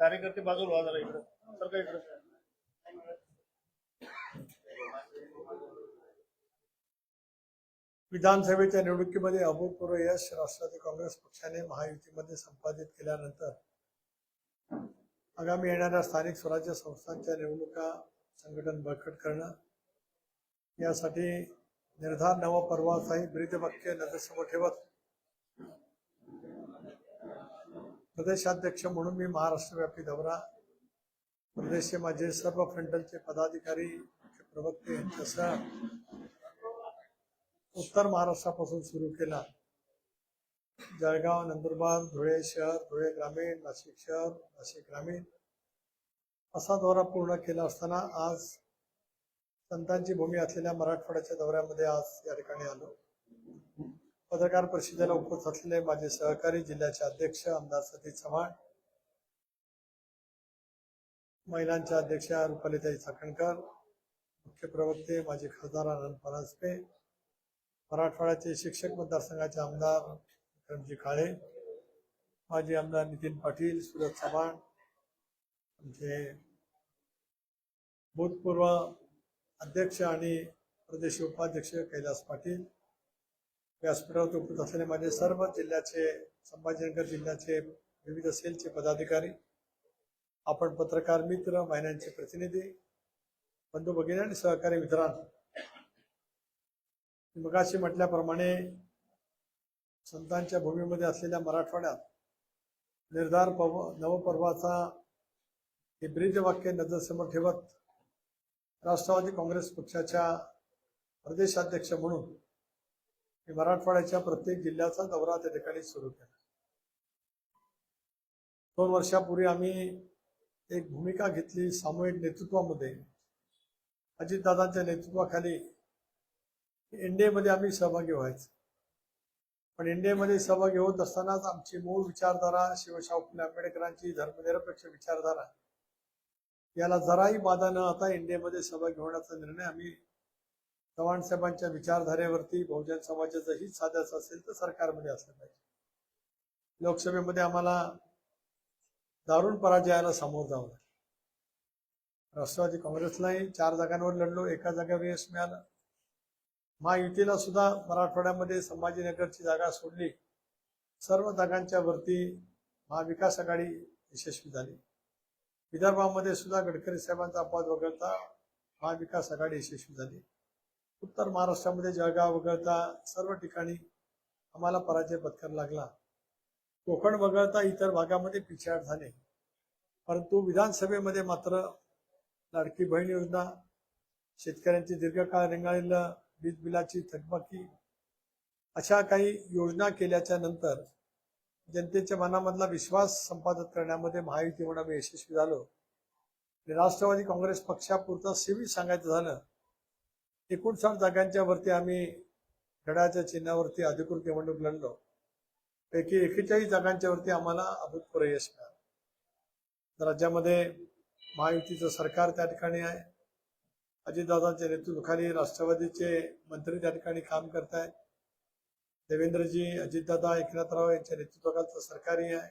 कार्यकर्ते बाजूला व्हा जरा इकडं. सर काय इकडं? विधानसभेच्या निवडणुकीमध्ये अभूतपूर्व यश राष्ट्रवादी काँग्रेस पक्षाने महायुतीमध्ये संपादित केल्यानंतर आगामी येणाऱ्या स्थानिक स्वराज्य संस्थांच्या निवडणुका संघटन बळकट करणं यासाठी निर्धार नवपर्वाचाही ब्रीदवाक्य नजरसमोर ठेवत प्रदेशाध्यक्ष म्हणून मी महाराष्ट्रव्यापी दौरा प्रदेशचे माझे सर्व फ्रंटलचे पदाधिकारी प्रवक्ते यांच्यासह उत्तर महाराष्ट्रापासून सुरू केला. जळगाव नंदुरबार धुळे शहर धुळे ग्रामीण नाशिक शहर नाशिक ग्रामीण असा दौरा पूर्ण केला असताना आज संतांची भूमी असलेल्या मराठवाड्याच्या दौऱ्यामध्ये आज या ठिकाणी आलो. पत्रकार परिषदेला उपस्थित असलेले माझे सहकारी जिल्ह्याचे अध्यक्ष आमदार सतीश चव्हाण महिलांच्या अध्यक्षा रुपालीताई चाकणकर मुख्य प्रवक्ते माझे खासदार आनंद परांजपे मराठवाड्याचे शिक्षक मतदारसंघाचे आमदार विक्रमजी काळे माजी आमदार नितीन पाटील सुरज चव्हाण आमचे भूतपूर्व अध्यक्ष आणि प्रदेश उपाध्यक्ष कैलास पाटील व्यासपीठावर उपस्थित असलेले माझे सर्व जिल्ह्याचे संभाजीनगर जिल्ह्याचे विविध सेलचे पदाधिकारी आपण पत्रकार मित्र महिलांचे प्रतिनिधी बंधू भगिनी आणि सहकारी मित्रांनो. मगाशी म्हटल्याप्रमाणे संतांच्या भूमीमध्ये असलेल्या मराठवाड्यात निर्धार पव नवपर्वाचा हे ब्रीदवाक्य नजरसमोर ठेवत राष्ट्रवादी काँग्रेस पक्षाच्या प्रदेशाध्यक्ष म्हणून मराठवाड्याच्या प्रत्येक जिल्ह्याचा दौरा त्या ठिकाणी सुरू केला. दोन वर्षापूर्वी आम्ही एक भूमिका घेतली सामूहिक नेतृत्वामध्ये. अजितदादांच्या नेतृत्वाखाली एनडीएमध्ये आम्ही सहभागी व्हायचो. पण एनडीएमध्ये सहभागी होत असतानाच आमची मूळ विचारधारा शिवशाहू फुले आंबेडकरांची धर्मनिरपेक्ष विचारधारा याला जराही बाधा न आता एनडीएमध्ये सहभागी होण्याचा निर्णय आम्ही चव्हाण साहेबांच्या विचारधारेवरती बहुजन समाजाचं हित साधायचं असेल तर सरकारमध्ये असलं पाहिजे. लोकसभेमध्ये आम्हाला दारुण पराजयाला सामोरं जावं लागलं. राष्ट्रवादी काँग्रेसलाही चार जागांवर लढलो एका जागेवर यश मिळालं. महायुतीला सुद्धा मराठवाड्यामध्ये संभाजीनगरची जागा सोडली. सर्व जागांच्या वरती महाविकास आघाडी यशस्वी झाली. विदर्भामध्ये सुद्धा गडकरी साहेबांचा अपवाद वगळता महाविकास आघाडी यशस्वी झाली. उत्तर महाराष्ट्रामध्ये जळगाव वगळता सर्व ठिकाणी आम्हाला पराजय पत्करावा लागला. कोकण वगळता इतर भागामध्ये पिछाड झाले. परंतु विधानसभेमध्ये मात्र लाडकी बहीण योजना शेतकऱ्यांची दीर्घकाळ रेंगाळलेलं वीज बिलाची थकबाकी अशा काही योजना केल्याच्यानंतर जनतेच्या मनामधला विश्वास संपादित करण्यामध्ये महायुती म्हणून आम्ही यशस्वी झालो. राष्ट्रवादी काँग्रेस पक्षापुरता सेवी सांगायचं झालं एकोणसाठ जागांच्या वरती आम्ही घड्याच्या चिन्हावरती अधिकृत निवडणूक लढलो. पैकी एकेचाळीस जागांच्या वरती आम्हाला अभूतपूर्व यश मिळालं. राज्यामध्ये महायुतीचं सरकार त्या ठिकाणी आहे. अजितदादांच्या नेतृत्वाखाली राष्ट्रवादीचे मंत्री त्या ठिकाणी काम करत आहेत देवेंद्रजी अजितदादा एकनाथराव यांच्या नेतृत्वाखालचं सरकारही आहे.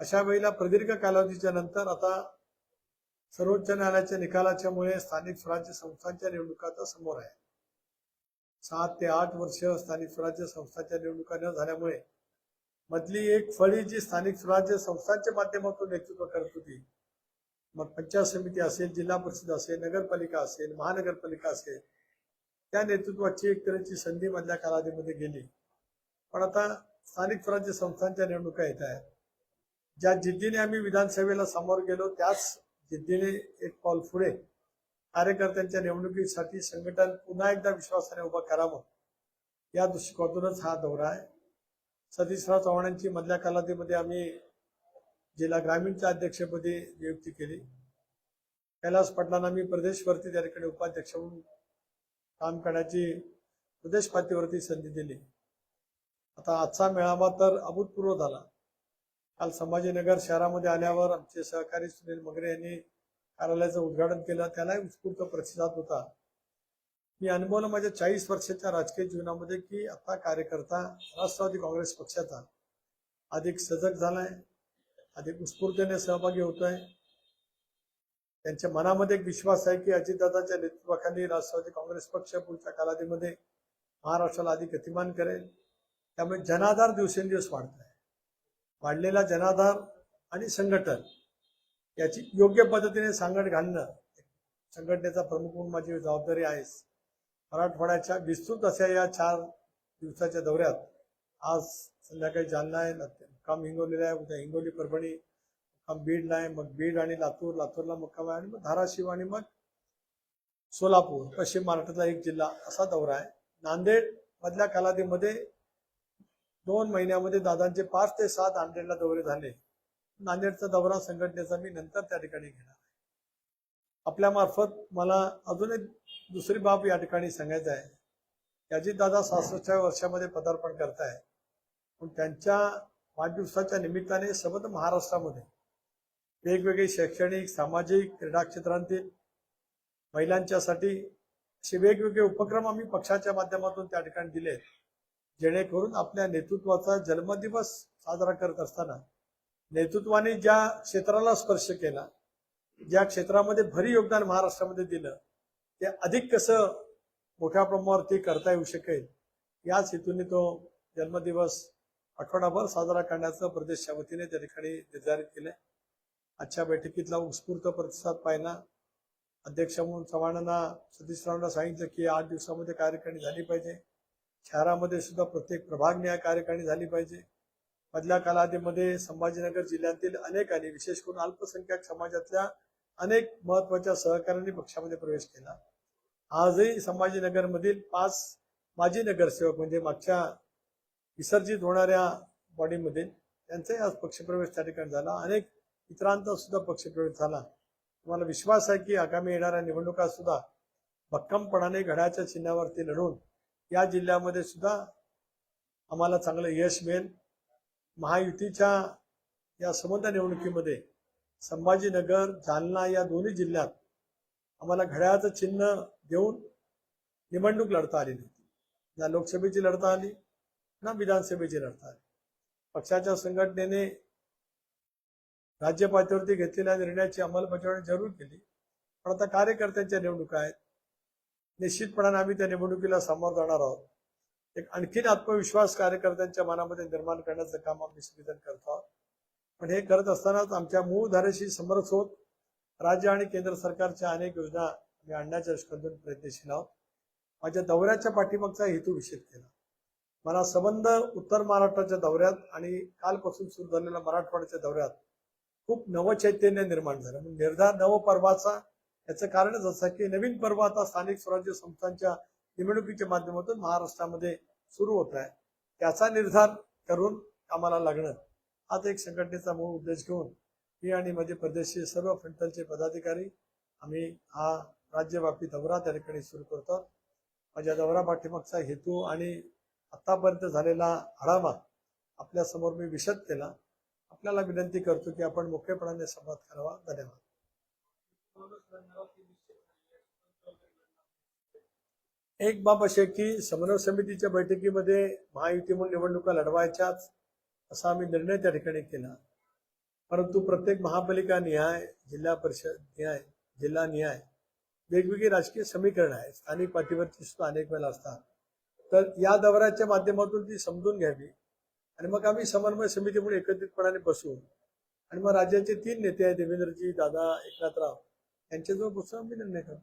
अशा वेळेला प्रदीर्घ कालावधीच्या नंतर आता सर्वोच्च न्यायालयाच्या निकालाच्यामुळे स्थानिक स्वराज्य संस्थांच्या निवडणुका आता समोर आहे सात ते आठ वर्ष स्थानिक स्वराज्य संस्थांच्या निवडणुका न झाल्यामुळे मधली एक फळी जी स्थानिक स्वराज्य संस्थांच्या माध्यमातून नेतृत्व करत होती मग पंचायत समिती असेल जिल्हा परिषद असेल नगरपालिका असेल महानगरपालिका असेल त्या नेतृत्वाची एक तऱ्हेची संधी मधल्या कालावधीमध्ये गेली. पण आता स्थानिक स्वराज्य संस्थांच्या निवडणुका येत आहेत. ज्या जिद्दीने आम्ही विधानसभेला समोर गेलो त्याच जिद्दीने एक पाऊल पुढे कार्यकर्त्यांच्या निवडणुकीसाठी संघटन पुन्हा एकदा विश्वासाने उभं करावं या दृष्टिकोनातूनच हा दौरा आहे. सतीशराव चव्हाणांची मधल्या कालावधीमध्ये आम्ही जिल्हा ग्रामीणच्या अध्यक्षपदी नियुक्ती केली. कैलास पाटलांना मी प्रदेशवरती त्या ठिकाणी उपाध्यक्ष म्हणून काम करण्याची प्रदेश पातळीवरती संधी दिली. आता आजचा मेळावा तर अभूतपूर्व झाला. काल संभाजीनगर शहरामध्ये आल्यावर आमचे सहकारी सुनील मगरे यांनी कार्यालयाचं उद्घाटन केलं. त्यालाही उत्स्फूर्त प्रतिसाद होता. मी अनुभवलं माझ्या चाळीस वर्षाच्या राजकीय जीवनामध्ये की आता कार्यकर्ता राष्ट्रवादी काँग्रेस पक्षाचा अधिक सजग झालाय अधिक उत्स्फूर्तीने सहभागी होतोय. त्यांच्या मनामध्ये एक विश्वास आहे की अजितदादाच्या नेतृत्वाखाली राष्ट्रवादी काँग्रेस पक्ष पुढच्या कालावधीमध्ये महाराष्ट्राला अधिक गतिमान करेल. त्यामुळे जनाधार दिवसेंदिवस वाढत आहे वाढलेला जनाधार आणि संघटन याची योग्य पद्धतीने सांगड घालणं संघटनेचा प्रमुख म्हणून माझी जबाबदारी आहे मराठवाड्याच्या विस्तृत अशा या चार दिवसाच्या दौऱ्यात आज संध्याकाळी जालना आहे मुक्काम हिंगोलीला आहे उद्या हिंगोली परभणी मुक्काम बीडला आहे मग बीड आणि लातूर लातूरला मुक्काम आहे आणि मग धाराशिव आणि मग सोलापूर पश्चिम महाराष्ट्रातला एक जिल्हा असा दौरा आहे. नांदेड मधल्या कालावधीमध्ये दोन महिन्यामध्ये दादांचे पाच ते सात नांदेडला दौरे झाले. नांदेडचा दौरा संघटनेचा मी नंतर त्या ठिकाणी घेणार आहे. आपल्या मार्फत मला अजून एक दुसरी बाब या ठिकाणी सांगायचं आहे. याची दादा सहासष्टच्या वर्षामध्ये पदार्पण करताय. पण त्यांच्या वाढदिवसाच्या निमित्ताने सबंध महाराष्ट्रामध्ये वेगवेगळे शैक्षणिक सामाजिक क्रीडा क्षेत्रांतील महिलांच्यासाठी असे वेगवेगळे उपक्रम आम्ही पक्षाच्या माध्यमातून त्या ठिकाणी दिले जेणेकरून आपल्या नेतृत्वाचा जन्मदिवस साजरा करत असताना नेतृत्वाने ज्या क्षेत्राला स्पर्श केला ज्या क्षेत्रामध्ये भरी योगदान महाराष्ट्रामध्ये दिलं ते अधिक कसं मोठ्या प्रमाणावरती करता येऊ शकेल याच हेतूने तो जन्मदिवस आठवडाभर साजरा करण्याचं प्रदेशच्या वतीने त्या ठिकाणी निर्धारित केलं. आजच्या बैठकीतला उत्स्फूर्त प्रतिसाद पाहिला. अध्यक्ष म्हणून चव्हाणांना सतीश रावांना सांगितलं की आठ दिवसामध्ये कार्यकारिणी झाली पाहिजे. शहरामध्ये सुद्धा प्रत्येक प्रभागनिहाय कार्यकारिणी झाली पाहिजे. मधल्या कालावधीमध्ये संभाजीनगर जिल्ह्यातील अनेकांनी विशेष करून अल्पसंख्याक समाजातल्या अनेक महत्त्वाच्या सहकाऱ्यांनी पक्षामध्ये प्रवेश केला. आजही संभाजीनगरमधील पाच माजी नगरसेवक म्हणजे मागच्या विसर्जित होणाऱ्या बॉडीमधील त्यांचाही आज पक्षप्रवेश त्या ठिकाणी झाला. अनेक इतरांचा सुद्धा पक्षप्रवेश झाला. तुम्हाला विश्वास आहे की आगामी येणाऱ्या निवडणुका सुद्धा भक्कमपणाने घड्याच्या चिन्हावरती लढून या जिल्ह्यामध्ये सुद्धा आम्हाला चांगलं यश मिळेल. महायुतीच्या या संबंध निवडणुकीमध्ये संभाजीनगर जालना या दोन्ही जिल्ह्यात आम्हाला घड्याळाचं चिन्ह देऊन निवडणूक लढता आली नव्हती ना लोकसभेची लढता आली ना विधानसभेची लढता आली. पक्षाच्या संघटनेने राज्य पातळीवरती घेतलेल्या निर्णयाची अंमलबजावणी जरूर केली. पण आता कार्यकर्त्यांच्या निवडणुका आहेत. निश्चितपणाने आम्ही त्या निवडणुकीला सामोरं जाणार आहोत. एक आणखीन आत्मविश्वास कार्यकर्त्यांच्या मनामध्ये निर्माण करण्याचं काम आम्ही सगळेजण करतो आहोत. पण हे करत असतानाच आमच्या मूळ धारेशी समरस होत राज्य आणि केंद्र सरकारच्या अनेक योजना आम्ही आणण्याच्या दृष्टीतून प्रयत्नशील आहोत. माझ्या दौऱ्याच्या पाठीमागचा हेतू विषय केला. मला संबंध उत्तर महाराष्ट्राच्या दौऱ्यात आणि कालपासून सुरू झालेल्या मराठवाड्याच्या दौऱ्यात खूप नवचैतन्य निर्माण झालं. म्हणजे निर्धार नवपर्वाचा याचं कारणच असं की नवीन पर्व आता स्थानिक स्वराज्य संस्थांच्या निवडणुकीच्या माध्यमातून महाराष्ट्रामध्ये सुरू होत आहे. त्याचा निर्धार करून कामाला लागणं हाच एक संघटनेचा मूळ उद्देश घेऊन मी आणि माझे प्रदेशचे सर्व फंटलचे पदाधिकारी आम्ही हा राज्यव्यापी दौरा त्या ठिकाणी सुरू करतो. माझ्या दौरा पाठीमागचा हेतू आणि आतापर्यंत झालेला आढावा आपल्यासमोर मी विशद केला. आपल्याला विनंती करतो की आपण मोकळेपणाने संवाद करावा. धन्यवाद. एक बाब अशी आहे की समन्वय समितीच्या बैठकीमध्ये महायुती म्हणून निवडणुका लढवायच्याच असा आम्ही निर्णय त्या ठिकाणी केला. परंतु प्रत्येक महापालिका निहाय जिल्हा परिषद निहाय जिल्हा निहाय वेगवेगळी राजकीय समीकरणं आहेत. स्थानिक पाठीवरती सुद्धा अनेक वेळा असतात. तर या दौऱ्याच्या माध्यमातून ती समजून घ्यावी आणि मग आम्ही समन्वय समिती म्हणून एकत्रितपणाने बसू. आणि मग राज्याचे तीन नेते आहेत देवेंद्रजी दादा एकनाथराव. यांच्याजवळ बसून आम्ही निर्णय करू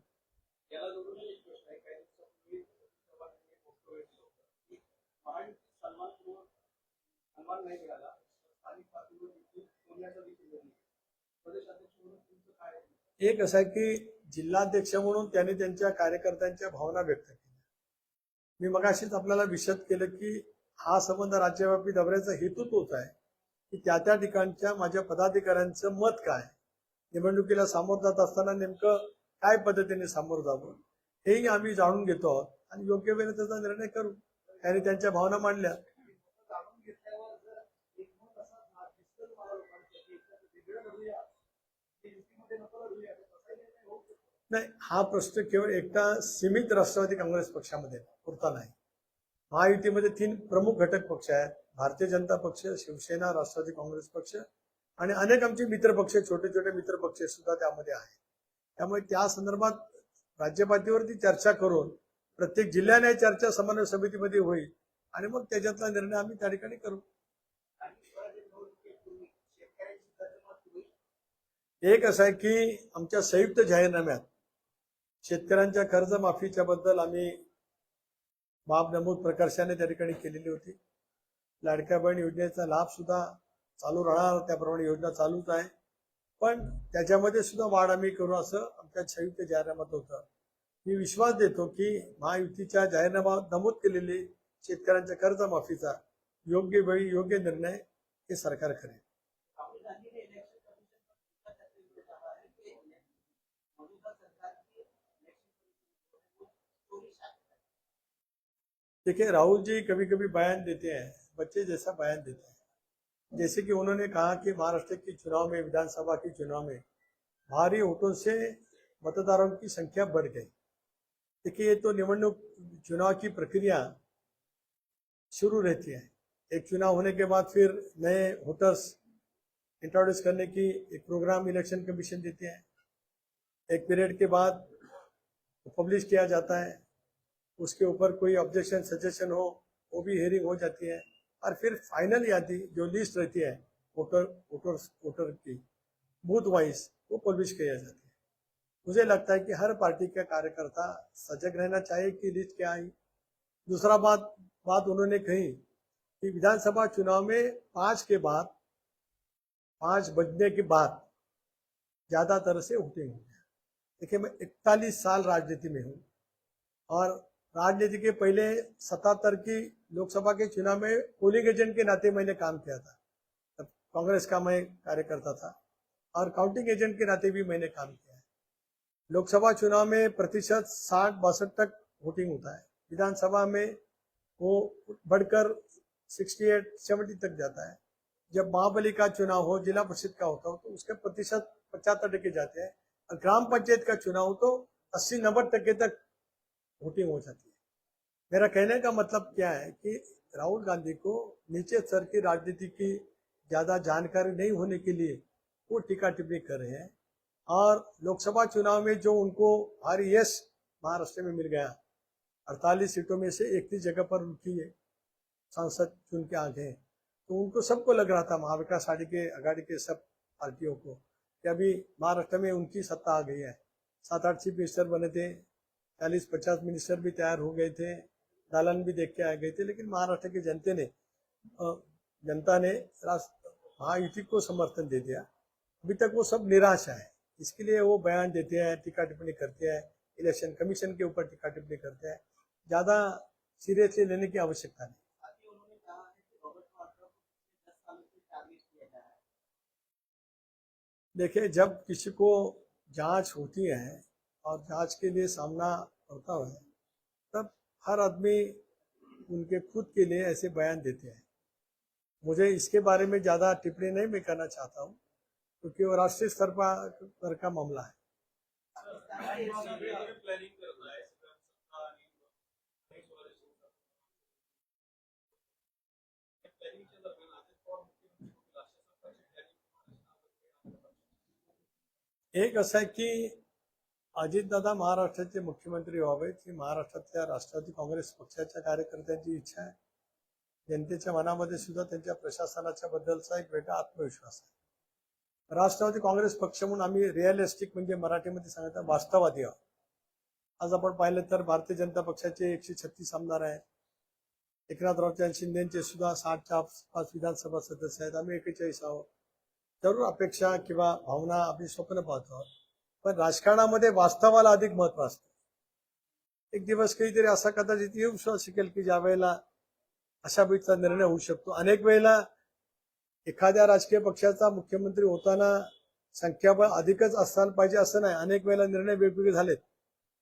याला जोडून एक प्रश्न आहे. काही दिवसापूर्वी चव्हाणांनी एक वक्तव्य केलं होतं. की महायुती सन्मानपूर्वक सन्मान नाही मिळाला स्थानिक पातळीवर देखील सोनियाचा देखील निर्णय प्रदेशाध्यक्ष म्हणून तुमचं काय आहे? एक असं आहे की जिल्हाध्यक्ष म्हणून त्यांनी त्यांच्या कार्यकर्त्यांच्या भावना व्यक्त केल्या. मी मगाशीच आपल्याला विशद केलं की हा संबंध राज्यव्यापी दौऱ्याचा हेतू तोच आहे की त्या त्या ठिकाणच्या माझ्या पदाधिकाऱ्यांचं मत काय निवडणुकीला सामोरं जात असताना नेमकं काय पद्धतीने सामोरं जावं हेही आम्ही जाणून घेतो आहोत आणि योग्य वेळेला त्याचा निर्णय करू. त्याने त्यांच्या भावना मांडल्या. नाही हा प्रश्न केवळ एकटा सीमित राष्ट्रवादी काँग्रेस पक्षामध्ये पुरता नाही. महायुतीमध्ये तीन प्रमुख घटक पक्ष आहेत. भारतीय जनता पक्ष शिवसेना राष्ट्रवादी काँग्रेस पक्ष आणि अनेक आमचे मित्रपक्ष छोटे छोटे मित्रपक्ष सुद्धा त्यामध्ये आहेत. त्यामुळे त्या संदर्भात राज्यपातीवरती चर्चा करून प्रत्येक जिल्ह्याने चर्चा समन्वय समितीमध्ये होईल आणि मग त्याच्यातला निर्णय आम्ही त्या ठिकाणी करू. एक असं आहे की आमच्या संयुक्त जाहीरनाम्यात शेतकऱ्यांच्या कर्जमाफीच्या बद्दल आम्ही बाब नमूद प्रकर्षाने त्या ठिकाणी केलेली होती. लाडक्या बहीण योजनेचा लाभ सुद्धा चालू राहणार त्याप्रमाणे योजना चालूच आहे. पण त्याच्यामध्ये सुद्धा वाढ आम्ही करू असं आमच्या संयुक्त जाहीरनाम्यात होतं. मी विश्वास देतो की महायुतीच्या जाहीरनाम्यात नमूद केलेली शेतकऱ्यांच्या कर्जमाफीचा योग्य वेळी योग्य निर्णय हे सरकार करेल. राहुल देखिए राहुल जी कभी कभी बयान देते हैं बच्चे जैसा बयान देते हैं जैसे कि उन्होंने कहा कि महाराष्ट्र के चुनाव में, विधानसभा के चुनाव में भारी वोटों से मतदारों की संख्या बढ़ गई। देखिए, ये तो निवडणूक चुनाव की प्रक्रिया शुरू रहती है। एक चुनाव होने के बाद फिर नए वोटर्स इंट्रोड्यूस करने की एक प्रोग्राम इलेक्शन कमीशन देते हैं। एक पीरियड के बाद पब्लिश किया जाता है। उसके ऊपर कोई ऑब्जेक्शन सजेशन हो, वो भी हेयरिंग हो जाती है। और फिर फाइनल यादी जो लिस्ट रहती है वोटर वोटर वोटर की बूथ वाइज वो पब्लिश किया जाती है। मुझे लगता है कि हर पार्टी का कार्यकर्ता सजग रहना चाहिए कि लिस्ट क्या आई। दूसरा बात बात उन्होंने कही कि विधानसभा चुनाव में पाँच के बाद, पाँच बजने के बाद ज़्यादातर से है देखिए, मैं इकतालीस साल राजनीति में हूँ और राजनीति के पहले सतहत्तर की लोकसभा के चुनाव में पोलिंग एजेंट के नाते मैंने काम किया था। तब कांग्रेस का मैं कार्यकर्ता था और काउंटिंग एजेंट के नाते भी मैंने काम किया है। लोकसभा चुनाव में प्रतिशत साठ बासठ तक वोटिंग होता है। विधानसभा में वो बढ़कर सिक्सटी एट, सेवेंटी तक जाता है। जब महाबली का चुनाव हो, जिला परिषद का होता हो तो उसके प्रतिशत पचहत्तर टके जाते हैं। और ग्राम पंचायत का चुनाव हो तो अस्सी नब्बे टके तक वोटिंग हो जाती है। मेरा कहने का मतलब क्या है कि राहुल गांधी को नीचे स्तर की राजनीति की ज़्यादा जानकारी नहीं होने के लिए वो टीका टिप्पणी कर रहे हैं और लोकसभा चुनाव में जो उनको भारी यश महाराष्ट्र में मिल गया, अड़तालीस सीटों में से इकतीस जगह पर उनकी सांसद चुन के आ गए तो उनको सबको लग रहा था, महाविकास आघाड़ी के आघाड़ी के सब पार्टियों को कि अभी महाराष्ट्र में उनकी सत्ता आ गई है। सात आठ चीफ मिनिस्टर बने थे चालीस पचास मिनिस्टर भी तैयार हो गए थे दालन भी देख के आ गए थे लेकिन महाराष्ट्र की जनता ने जनता ने राष्ट्र- महायुति को समर्थन दे दिया। अभी तक वो सब निराश है। इसके लिए वो बयान देते हैं टीका टिप्पणी करते हैं इलेक्शन कमीशन के ऊपर टीका टिप्पणी करते हैं। ज़्यादा सीरियसली लेने की आवश्यकता नहीं। देखिए जब किसी को जाँच होती है और जाँच के लिए सामना होता है, तब हर आदमी उनके खुद के लिए ऐसे बयान देते हैं। मुझे इसके बारे में ज़्यादा टिप्पणी नहीं मैं करना चाहता हूँ, क्योंकि वो राष्ट्रीय स्तर पर का मामला है। एक असं आहे की अजितदादा महाराष्ट्राचे मुख्यमंत्री व्हावेत ही महाराष्ट्रातल्या राष्ट्रवादी काँग्रेस पक्षाच्या कार्यकर्त्यांची इच्छा आहे. जनतेच्या मनामध्ये सुद्धा त्यांच्या प्रशासनाच्या बद्दलचा एक वेगळा आत्मविश्वास आहे. राष्ट्रवादी काँग्रेस पक्ष म्हणून आम्ही रिअलिस्टिक म्हणजे मराठीमध्ये सांगायचं वास्तववादी आहोत. आज आपण पाहिलं तर भारतीय जनता पक्षाचे एकशे छत्तीस आमदार आहेत. एकनाथराव शिंदेचे सुद्धा साठच्या आसपास विधानसभा सदस्य आहेत. आम्ही एकेचाळीस आहोत. जरूर अपेक्षा किंवा भावना आपली स्वप्न पाहतो आहोत. पण राजकारणामध्ये वास्तवाला अधिक महत्त्व असतं. एक दिवस काहीतरी असा कदाचित येऊ शकेल की ज्या वेळेला अशा वेळीचा निर्णय होऊ शकतो. अनेक वेळेला एखाद्या राजकीय पक्षाचा मुख्यमंत्री होताना संख्याबळ अधिकच असायला पाहिजे असं नाही. अनेक वेळेला निर्णय वेगवेगळे झालेत.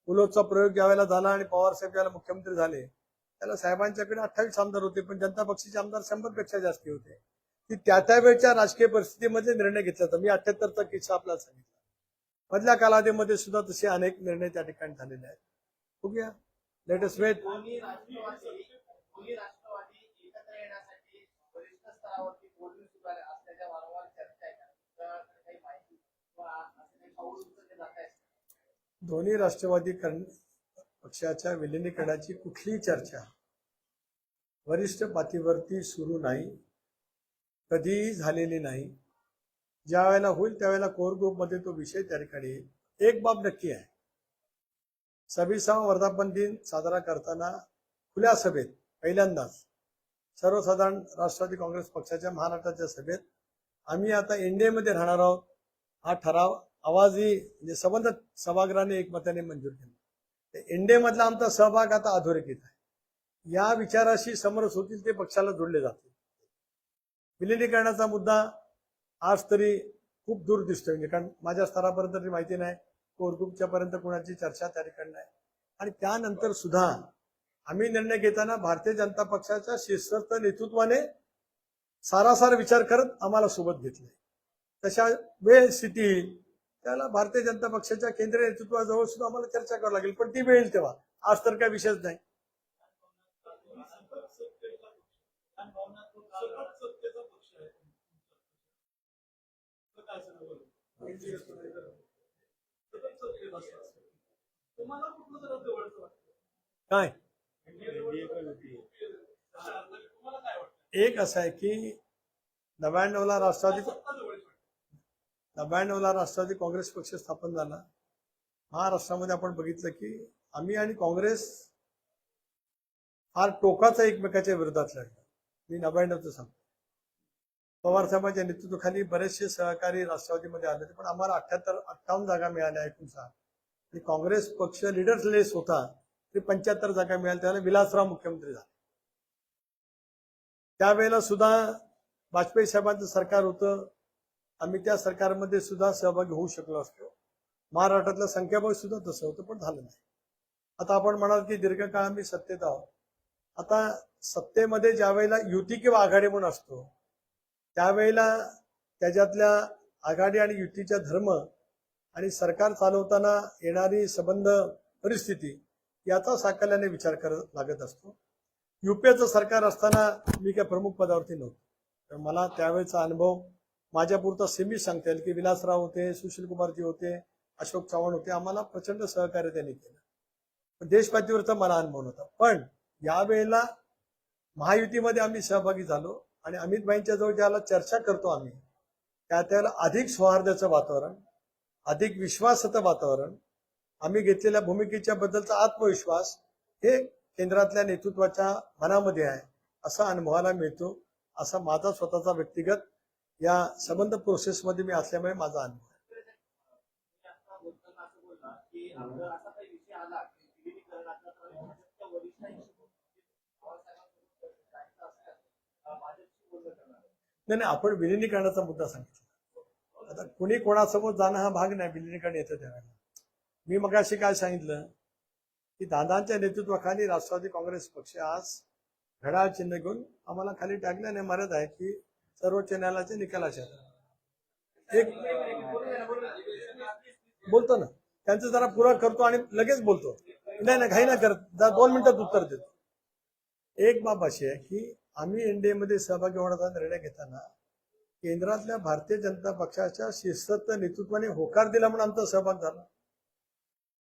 उलोचा प्रयोग ज्यावेळेला झाला आणि पवार साहेब ज्याला मुख्यमंत्री झाले त्याला साहेबांच्याकडे अठ्ठावीस आमदार होते पण जनता पक्षाचे आमदार शंभरपेक्षा जास्ती होते. की त्या त्या वेळच्या राजकीय परिस्थितीमध्ये निर्णय घेतला होता मी अठ्याहत्तरचा किस्सा आपल्याला सांगितला. मधल्या कालावधीमध्ये सुद्धा तसे अनेक निर्णय त्या ठिकाणी झालेले आहेत. बघूया. लेटेस्ट वेट दोन्ही राष्ट्रवादी पक्षाच्या विलिनीकरणाची कुठलीही चर्चा वरिष्ठ पातळीवरती सुरू नाही. कधीही झालेली नाही. ज्या वेळेला होईल त्यावेळेला कोर ग्रुपमध्ये तो विषय त्या ठिकाणी येईल एक बाब नक्की आहे. सव्वीसावा वर्धापन दिन साजरा करताना खुल्या सभेत पहिल्यांदाच सर्वसाधारण राष्ट्रवादी काँग्रेस पक्षाच्या महाराष्ट्राच्या सभेत आम्ही आता एनडीएमध्ये राहणार आहोत. हा ठराव आवाजही म्हणजे संबंध सभागृहाने एकमताने मंजूर केला. एनडीए मधला आमचा सहभाग आता अधोरेखित आहे. या विचाराशी समरस होतील ते पक्षाला जोडले जातील. विलिनीकरणाचा मुद्दा आज तरी खूप दूर दिसतोय म्हणजे कारण माझ्या स्तरापर्यंत तरी माहिती नाही कोरग्रुपच्या पर्यंत कोणाची चर्चा त्या ठिकाणी नाही. आणि त्यानंतर सुद्धा आम्ही निर्णय घेताना भारतीय जनता पक्षाच्या शिस्तस्त नेतृत्वाने सारासार विचार करत आम्हाला सोबत घेतले तशा वेळ स्थिती त्याला भारतीय जनता पक्षाच्या केंद्रीय नेतृत्वाजवळ सुद्धा आम्हाला चर्चा करावी लागेल पण ती वेळ येईल तेव्हा. आज तर काही विषयच नाही तुम्हाला कुठलं जरा जवळचं वाटतं काय? एक असं आहे की नव्याण्णवला राष्ट्रवादी नव्याण्णवला राष्ट्रवादी काँग्रेस पक्ष स्थापन झाला. महाराष्ट्रामध्ये आपण बघितलं की आम्ही आणि काँग्रेस फार टोकाचा एकमेकाच्या विरोधात लढला. मी नव्याण्णवचं सांगतो. पवार साहेबांच्या नेतृत्वाखाली बरेचसे सहकारी राष्ट्रवादीमध्ये आले होते पण आम्हाला अठ्ठ्याहत्तर अठ्ठावन्न जागा मिळाल्या एकूण सहा. आणि काँग्रेस पक्ष लिडरलेस होता ते पंच्याहत्तर जागा मिळाल्या त्याला विलासराव मुख्यमंत्री झाले. त्यावेळेला सुद्धा वाजपेयी साहेबांचं सरकार होतं आम्ही त्या सरकारमध्ये सुद्धा सहभागी होऊ शकलो असतो. महाराष्ट्रातलं संख्याबळ सुद्धा तसं होतं पण झालं नाही. आता आपण म्हणाल की दीर्घकाळ आम्ही सत्तेत आहोत. आता सत्तेमध्ये ज्या वेळेला युती किंवा आघाडी म्हणून असतो त्यावेळेला त्याच्यातल्या आघाडी आणि युतीच्या धर्म आणि सरकार चालवताना येणारी संबंध परिस्थिती याचा साकल्याने विचार करत लागत असतो. युपीएचं सरकार असताना मी काय प्रमुख पदावरती नव्हतो. तर मला त्यावेळेचा अनुभव माझ्यापुरता सेमी सांगता येईल की विलासराव होते सुशील कुमारजी होते अशोक चव्हाण होते आम्हाला प्रचंड सहकार्य त्यांनी केलं. पण देशपातळीवरचा मला अनुभव नव्हता. पण यावेळेला महायुतीमध्ये आम्ही सहभागी झालो. आणि अमित भाईंच्या जवळ ज्याला चर्चा करतो आम्ही त्या त्याला अधिक सौहार्दाचं वातावरण अधिक विश्वासाचं वातावरण आम्ही घेतलेल्या भूमिकेच्या बद्दलचा आत्मविश्वास हे केंद्रातल्या नेतृत्वाच्या मनामध्ये आहे असा अनुभवाला मिळतो असा माझा स्वतःचा व्यक्तिगत या संबंध प्रोसेसमध्ये मी असल्यामुळे माझा अनुभव आहे. तुम्ही आता बोलताना असं बोलला की आपलं असा काही विषय आला की विलिनीकरणाचा तर भाजपच्या वरिष्ठांशी पवारसाहेबांसोबत जायचं असल्यास अं, भाजपशी बोलणं करणार नाही नाही आपण विलिनीकरणाचा मुद्दा सांगितला. आता कुणी कोणासमोर जाणं हा भाग नाही विलिनीकरण येतं त्यावेळेला मी मगाशी काय सांगितलं की दादांच्या नेतृत्वाखाली राष्ट्रवादी काँग्रेस पक्ष आज घड्याळ चिन्ह घेऊन आम्हाला खाली टाकल्याने मर्यादा आहे की सर्वोच्च न्यायालयाचे निकालाचे एक बोलतो ना. त्यांचं जरा पुरा करतो आणि लगेच बोलतो. नाही नाही घाई नाही करत. दोन मिनिटात उत्तर देतो. एक बाब अशी आहे की आम्ही एनडीएमध्ये सहभागी होण्याचा निर्णय घेताना केंद्रातल्या भारतीय जनता पक्षाच्या शिस्तत्व नेतृत्वाने होकार दिला म्हणून आमचा सहभाग झाला.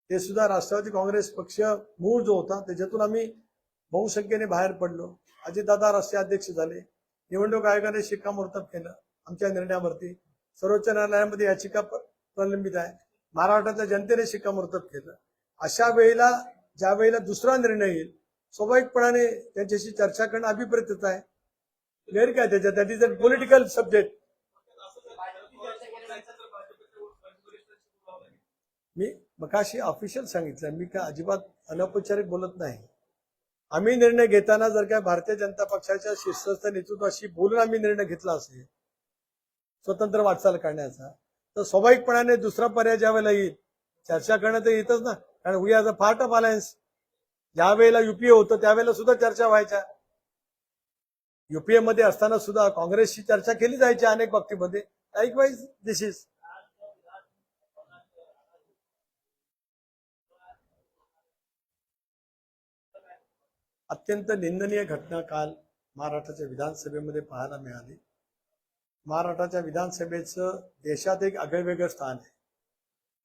ते सुद्धा राष्ट्रवादी काँग्रेस पक्ष मूळ जो होता त्याच्यातून आम्ही बहुसंख्येने बाहेर पडलो. अजितदादा राष्ट्रीय अध्यक्ष झाले. निवडणूक आयोगाने शिक्कामोर्तब केलं आमच्या निर्णयावरती. सर्वोच्च न्यायालयामध्ये याचिका प्रलंबित आहे. महाराष्ट्रातल्या जनतेने शिक्कामोर्तब केलं. अशा वेळेला ज्या वेळेला दुसरा निर्णय येईल स्वाभाविकपणाने त्यांच्याशी चर्चा करणं अभिप्रेतच आहे. क्लिअर काय त्याच्यात? That is a political subject मी मकाशी ऑफिशियल सांगितलं मी काय अजिबात अनौपचारिक बोलत नाही. आम्ही निर्णय घेताना जर काय भारतीय जनता पक्षाच्या शिस्तस्थ नेतृत्वाशी बोलून आम्ही निर्णय घेतला असेल स्वतंत्र वाटचाल करण्याचा तर स्वाभाविकपणाने दुसरा पर्याय ज्या वेळेला येईल चर्चा करणं तर येतच ना. कारण we are a part of alliance ज्यावेळेला युपीए होतं त्यावेळेला सुद्धा चर्चा व्हायच्या. युपीए मध्ये असताना सुद्धा काँग्रेसची चर्चा केली जायची अनेक बाबतीमध्ये. लाईक वाईज दिस इज अत्यंत निंदनीय घटना काल महाराष्ट्राच्या विधानसभेमध्ये पाहायला मिळाली. महाराष्ट्राच्या विधानसभेचं देशात एक आगळवेगळं स्थान आहे.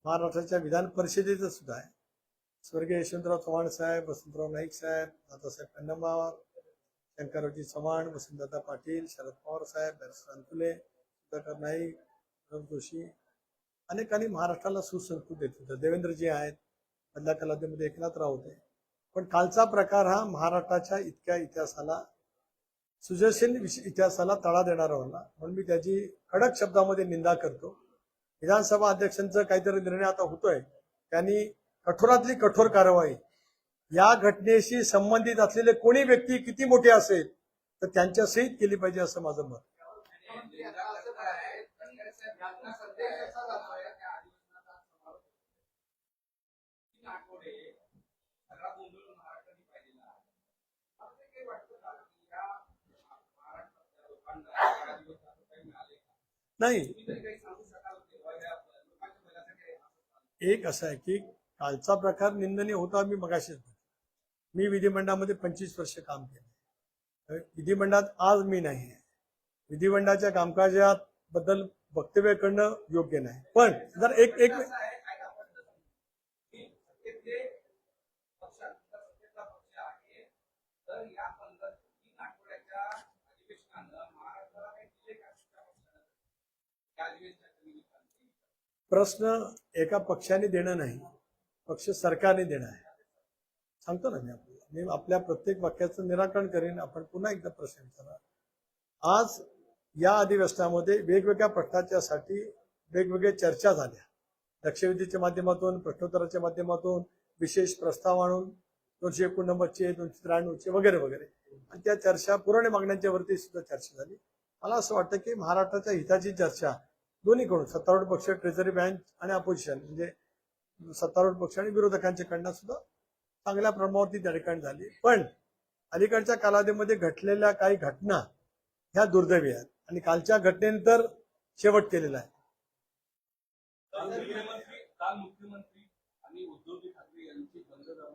महाराष्ट्राच्या विधान परिषदेचं सुद्धा आहे. स्वर्गीय यशवंतराव चव्हाण साहेब वसंतराव नाईक साहेब दादासाहेब कन्नमावर शंकररावजी चव्हाण वसंतदादा पाटील शरद पवार साहेब बॅरिस्टर अंतुले सुधाकर नाईक प्रभ जोशी अनेकांनी महाराष्ट्राला सुसंस्कृत देत होतं. देवेंद्रजी आहेत मधल्या कालावधीमध्ये एकनाथराव होते. पण कालचा प्रकार हा महाराष्ट्राच्या इतक्या इतिहासाला सृजनशील इतिहासाला तळा देणारा होता. म्हणून मी त्याची कडक शब्दामध्ये निंदा करतो. विधानसभा अध्यक्षांचा काहीतरी निर्णय आता होतोय. त्यांनी कठोरातली कठोर कारवाई. या घटनेशी संबंधित असलेले कोणी व्यक्ती किती मोठे असेल तर त्यांच्या सहित केली पाहिजे असं माझं मत. नाही. एक असं आहे की कालचा प्रकार निंदनीय होता मी मगाशीच. मी विधिमंडळामध्ये पंचवीस वर्ष काम केलं. विधिमंडळात आज मी नाही आहे. विधिमंडळाच्या कामकाजात बद्दल वक्तव्य करणं योग्य नाही. पण जर एक एक प्रश्न एका पक्षाने देणं नाही. पक्ष सरकारने देणं आहे. सांगतो ना मी आपल्याला. मी आपल्या प्रत्येक वाक्याचं निराकरण करेन. आपण पुन्हा एकदा प्रश्न विचारा. आज या अधिवेशनामध्ये वेगवेगळ्या प्रश्नाच्यासाठी वेगवेगळ्या चर्चा झाल्या. लक्षवेधीच्या माध्यमातून प्रश्नोत्तराच्या माध्यमातून विशेष प्रस्ताव आणून दोनशे एकोणनव्वदचे दोनशे त्र्याण्णवचे वगैरे वगैरे. आणि त्या चर्चा पुरवणी मागण्यांच्या वरती सुद्धा चर्चा झाली. मला असं वाटतं की महाराष्ट्राच्या हिताची चर्चा दोन्हीकडून सत्तारूढ पक्ष ट्रेझरी बँक आणि अपोजिशन म्हणजे सत्तारूढ पक्ष आणि विरोधकांच्या कडनं सुद्धा चांगल्या प्रमाणावरती त्या ठिकाणी झाली. पण अलीकडच्या कालावधीमध्ये घडलेल्या काही घटना ह्या दुर्दैवी आहेत. आणि कालच्या घटनेनंतर शेवट केलेला आहे. मुख्यमंत्री आणि ठाकरे यांची बंद चर्चा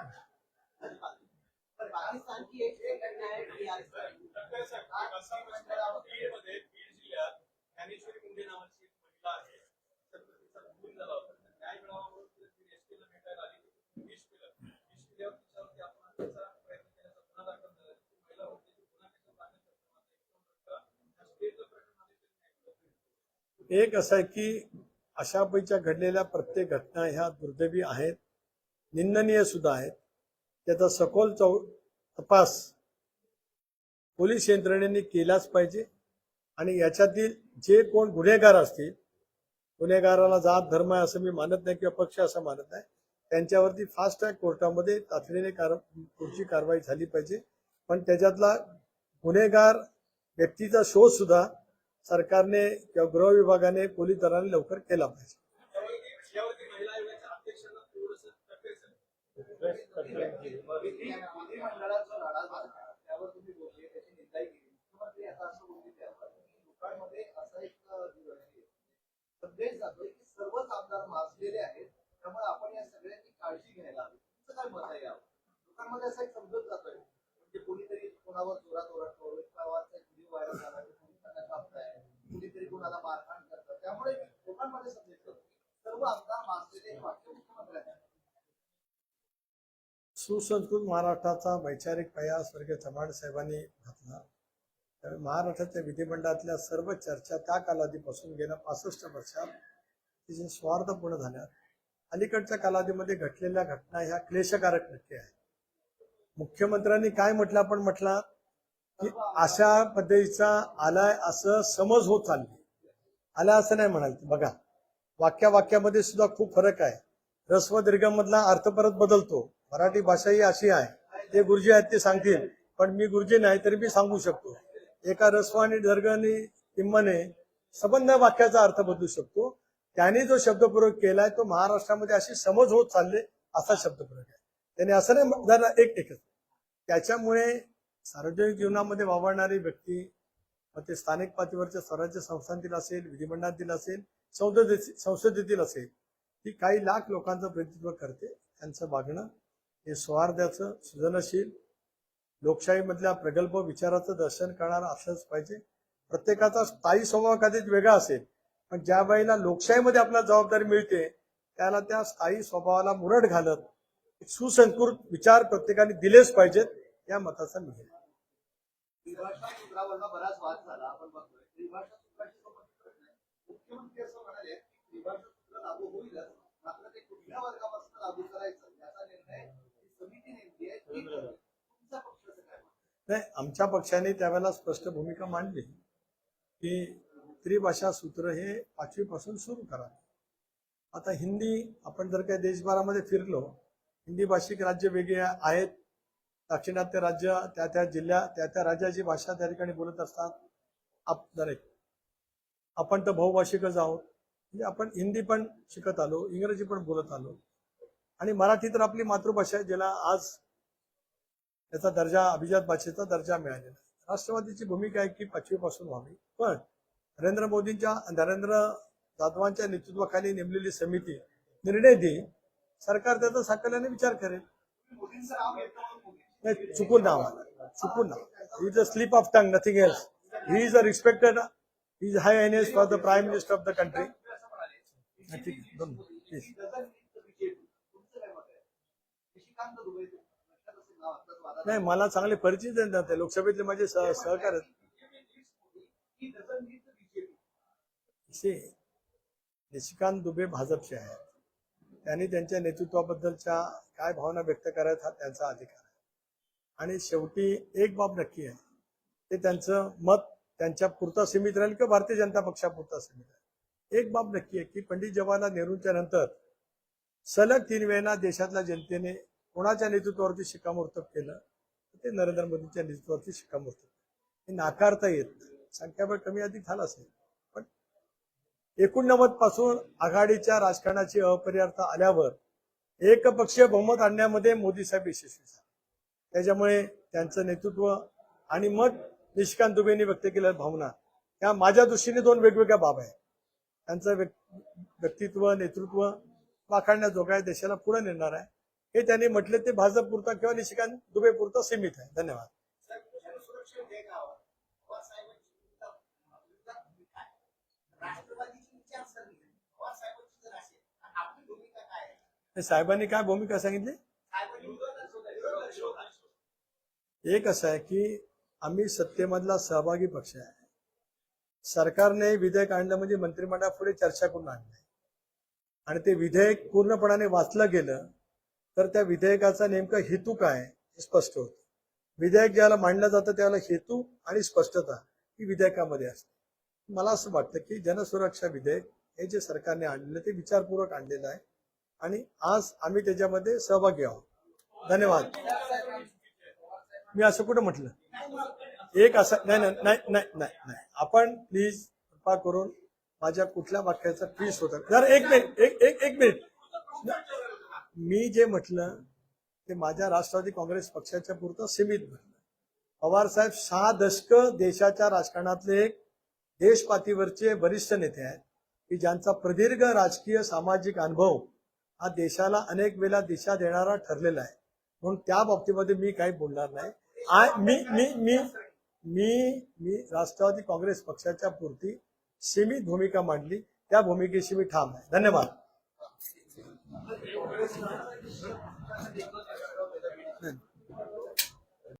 झाली. तर पाकिस्तानची एक एक घटना आहे टीआरएस टक्कर साहेब, काल बीडमध्ये बीड जिल्ह्यात ज्ञानेश्वरी मुंडे नावाची एक महिला आहे तर तिचा खून झाला होता तर न्याय मिळावा ती एसटीला भेटायला आली होती. विष पिलं विष पिल्यावर तिच्यावरती आत्महत्येचा प्रयत्न केल्याचा गुन्हा दाखल झाला ती महिला होती ती गुन्हा कशा दाखल करताना एकदम रडका. या स्टेजला प्रश्न आले तरी नाही कळत. एक असं आहे की अशापैच्या घडलेल्या प्रत्येक घटना ह्या दुर्दैवी आहेत निंदनीय सुद्धा आहेत त्याचा सखोल चौ तपास पोलीस यंत्रणेने केलाच पाहिजे आणि याच्यातील जे कोण गुन्हेगार असतील गुन्हेगाराला जात धर्म आहे असं मी मानत नाही किंवा पक्ष असं मानत नाही त्यांच्यावरती फास्ट ट्रॅक कोर्टामध्ये तातडीने कार पुढची कारवाई झाली पाहिजे. पण त्याच्यातला गुन्हेगार व्यक्तीचा शोध सुद्धा सरकारने किंवा गृह विभागाने पोलीस दलाने लवकर केला पाहिजे. विधिमंडळाचा लढा झाला त्यावर तुम्ही बोलले त्याची निंदाही केली मुख्यमंत्री आता असं बोलले त्यावर की लोकांमध्ये असा एक संदेश जातोय की सर्वच आमदार माजलेले आहेत त्यामुळे आपण या सगळ्यांची काळजी घ्यायला हवी. तुमचं काय मत आहे यावर? लोकांमध्ये असा एक समजत जातोय म्हणजे कोणीतरी कोणावर जोरात ओरडतो रोहित पवारचा एक व्हिडिओ व्हायरल झाला की पोलिसांना कापताय कुणीतरी कोणाला मारहाण करतं त्यामुळे लोकांमध्ये संदेश जातो सर्व आमदार माजलेले हे वाक्य मुख्यमंत्र्यांनी सुसंस्कृत महाराष्ट्राचा वैचारिक पाया स्वर्गीय चव्हाण साहेबांनी घातला. त्यामुळे महाराष्ट्राच्या विधिमंडळातल्या सर्व चर्चा त्या कालावधीपासून गेल्या पासष्ट वर्षात तिचे स्वार्थपूर्ण झाल्या अलीकडच्या कालावधीमध्ये घटलेल्या घटना ह्या क्लेशकारक नक्की आहेत. मुख्यमंत्र्यांनी काय म्हटलं आपण म्हटला की अशा पद्धतीचा आलाय असं समज होत चालली. आला असं नाही म्हणाल बघा वाक्या वाक्यामध्ये सुद्धा खूप फरक आहे. रस्व दीर्घमधला अर्थ परत बदलतो. मराठी भाषा ही अशी आहे ते गुरुजी आहेत ते सांगतील पण मी गुरुजी नाही तरी मी सांगू शकतो. एका रस्व आणि किंमने संबंध वाक्याचा अर्थ बदलू शकतो. त्याने जो शब्दप्रयोग केलाय तो महाराष्ट्रामध्ये अशी समज होत चालले असा शब्दप्रयोग आहे. त्याने असं नाही उदाहरण एक एकच त्याच्यामुळे सार्वजनिक जीवनामध्ये वावरणारी व्यक्ती मग ते स्थानिक पातळीवरच्या स्वराज्य संस्थांतील असेल विधिमंडळातील असेल संसदेतील संसदेतील असेल ती काही लाख लोकांचं प्रतिनिधित्व करते त्यांचं वागणं हे सौहार्दाचं सृजनशील लोकशाहीमधल्या प्रगल्भ विचाराचं दर्शन करणारं असलंच पाहिजे. प्रत्येकाचा स्थायी स्वभाव कधीच वेगळा असेल पण ज्या बाईला लोकशाहीमध्ये आपल्याला जबाबदारी मिळते त्याला त्या स्थायी स्वभावाला मुरड घालत एक सुसंस्कृत विचार प्रत्येकाने दिलेच पाहिजेत या मताचा मी बराच वाद झाला. आपण बघतोय त्रिभाषा सूत्राशी संबंधित प्रश्न आहे. मुख्यमंत्री असं म्हणाले की त्रिभाषा सूत्र लागू होईलच मात्र ते कुठल्या वर्गापासून लागू करायचं याचा निर्णय ही समिती नेमली आहे ती ठरवेल. तुमचा पक्ष असं काय म्हणतो? नाही आमच्या पक्षाने त्यावेळेला स्पष्ट भूमिका मांडली की त्रिभाषा सूत्र हे पाचवीपासून सुरू करा. आता हिंदी आपण जर काही देशभरामध्ये फिरलो हिंदी भाषिक राज्य वेगळे आहेत दाक्षिणात्य राज्य त्या त्या जिल्ह्या त्या त्या राज्याची भाषा त्या ठिकाणी बोलत असतात. आप जर एक आपण तर बहुभाषिकच आहोत. म्हणजे आपण हिंदी पण शिकत आलो इंग्रजी पण बोलत आलो. आणि मराठी तर आपली मातृभाषा आहे ज्याला आज त्याचा दर्जा अभिजात भाषेचा दर्जा मिळालेला आहे. राष्ट्रवादीची भूमिका आहे की पाचवीपासून व्हावी. पण नरेंद्र मोदींच्या नरेंद्र जाधवांच्या नेतृत्वाखाली नेमलेली समिती निर्णय देईल. सरकार त्याचा साकल्याने विचार करेल. नाही चुकून नाव आला. चुकून नाव he is a slip of tongue nothing else he is a respected he is high N S for the prime minister of the country ते ठीक दोन please. He doesn't need the BJP. तुमचं काय मत आहे निशिकांत दुबे लक्षात असेल नाव आत्ताच वादात नाही मला चांगले परिचित आहेत ना ते. लोकसभेतले माझे सह आहेत. निशिकांत दुबे भाजपचे आहेत. त्यांनी त्यांच्या नेतृत्वाबद्दलच्या काय भावना व्यक्त करायचा हा त्यांचा अधिकार आहे. आणि शेवटी एक बाब नक्की आहे. ते त्यांचं मत त्यांच्या पुरता सीमित राहील किंवा भारतीय जनता पक्षापुरता सीमित राहील. एक बाब नक्की आहे की पंडित जवाहरलाल नेहरूंच्या नंतर सलग तीन वेळा देशातल्या जनतेने कोणाच्या नेतृत्वावरती शिक्कामोर्तब केलं? ते नरेंद्र मोदींच्या नेतृत्वावरती शिक्कामोर्तब हे नाकारता येत नाही. संख्याबळ कमी अधिक झाला असेल. पण एकोणनव्वदपासून आघाडीच्या राजकारणाची अपरिहार्यता आल्यावर एकपक्षीय बहुमत आणण्यामध्ये मोदी साहेब यशस्वी झाले. त्याच्यामुळे त्यांचं नेतृत्व आणि मत निशिकांत दुबेंनी व्यक्त केलेल्या भावना त्या माझ्या दृष्टीने दोन वेगवेगळ्या बाब आहेत. त्यांचं व्यक्तित्व नेतृत्व वाखाणण्याजोगं देशाला पुढे नेणार आहे. हे त्यांनी म्हटले ते भाजप पुरता किंवा निशिकांत दुबे पुरता सीमित आहे. धन्यवाद. हे साहेबांनी काय भूमिका सांगितली? एक असं आहे की आम्ही सत्तेमधला सहभागी पक्ष आहे. सरकारने विधेयक आणलं म्हणजे मंत्रिमंडळापुढे चर्चा करून आणलंय. आणि ते विधेयक पूर्णपणाने वाचलं गेलं तर त्या विधेयकाचा नेमका हेतू काय हे स्पष्ट होतं. विधेयक ज्याला मांडलं जातं त्याला हेतू आणि स्पष्टता ही विधेयकामध्ये असते. मला असं वाटतं की जनसुरक्षा विधेयक हे जे सरकारने आणलेलं ते विचारपूर्वक आणलेलं आहे आणि आज आम्ही त्याच्यामध्ये सहभागी आहोत. धन्यवाद. मी असं कुठं म्हटलं? एक असं नाही नाही नाही नाही नाही नाही. आपण प्लीज कृपा करून माझ्या कुठल्या वाक्याचा प्लीज होता. जर एक मिनिट एक एक एक मिनिट मी जे म्हटलं ते माझ्या राष्ट्रवादी काँग्रेस पक्षाच्या पुरतं सीमित म्हटलं. पवार साहेब सहा दशक देशाच्या राजकारणातले एक देशपातीवरचे वरिष्ठ नेते आहेत. की ज्यांचा प्रदीर्घ राजकीय सामाजिक अनुभव हा देशाला अनेक वेळा दिशा देणारा ठरलेला आहे. म्हणून त्या बाबतीमध्ये मी काही बोलणार नाही. आय मी मी मी मी मी राष्ट्रवादी काँग्रेस पक्षाच्या पुरती सीमित भूमिका मांडली. त्या भूमिकेशी मी ठाम आहे. धन्यवाद. नाही.